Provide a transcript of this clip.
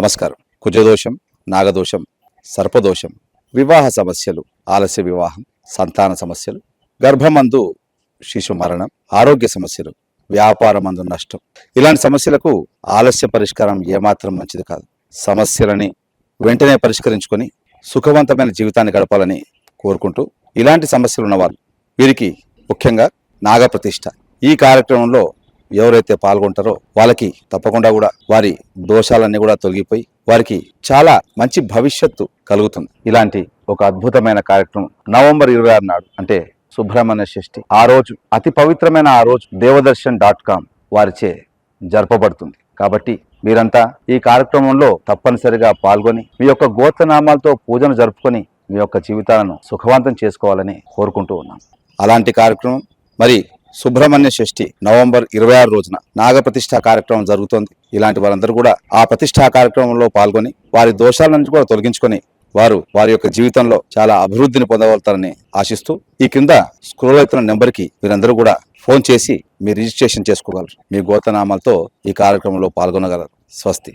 నమస్కారం. కుజదోషం నాగదోషం సర్పదోషం వివాహ సమస్యలు ఆలస్య వివాహం సంతాన సమస్యలు గర్భమందు శిశు మరణం ఆరోగ్య సమస్యలు వ్యాపారమందు నష్టం. ఇలాంటి సమస్యలకు ఆలస్య పరిష్కారం ఏమాత్రం మంచిది కాదు. సమస్యలని వెంటనే పరిష్కరించుకొని సుఖవంతమైన జీవితాన్ని గడపాలని కోరుకుంటూ ఇలాంటి సమస్యలు ఉన్నవాళ్ళు వీరికి ముఖ్యంగా నాగప్రతిష్ఠ ఈ కార్యక్రమంలో ఎవరైతే పాల్గొంటారో వాళ్ళకి తప్పకుండా కూడా వారి దోషాలన్నీ కూడా తొలగిపోయి వారికి చాలా మంచి భవిష్యత్తు కలుగుతుంది. ఇలాంటి ఒక అద్భుతమైన కార్యక్రమం నవంబర్ ఇరవై ఆరు నాడు అంటే సుబ్రహ్మణ్య షష్ఠి. ఆ రోజు అతి పవిత్రమైన ఆ రోజు దేవదర్శన్ డాట్ కామ్ వారిచే జరపబడుతుంది. కాబట్టి మీరంతా ఈ కార్యక్రమంలో తప్పనిసరిగా పాల్గొని మీ యొక్క గోత్రనామాలతో పూజను జరుపుకొని మీ యొక్క జీవితాలను సుఖవంతం చేసుకోవాలని కోరుకుంటూ ఉన్నాం. అలాంటి కార్యక్రమం మరి సుబ్రహ్మణ్య షష్ఠి నవంబర్ ఇరవై ఆరు రోజున నాగప్రతిష్ఠ కార్యక్రమం జరుగుతోంది. ఇలాంటి వారందరూ కూడా ఆ ప్రతిష్టా కార్యక్రమంలో పాల్గొని వారి దోషాలను కూడా తొలగించుకొని వారు వారి యొక్క జీవితంలో చాలా అభివృద్ధిని పొందగలుగుతారని ఆశిస్తూ ఈ క్రింద స్క్రోల్ అవుతున్న నెంబర్కి మీరందరూ కూడా ఫోన్ చేసి మీ రిజిస్ట్రేషన్ చేసుకోగలరు. మీ గోతనామాలతో ఈ కార్యక్రమంలో పాల్గొనగలరు. స్వస్తి.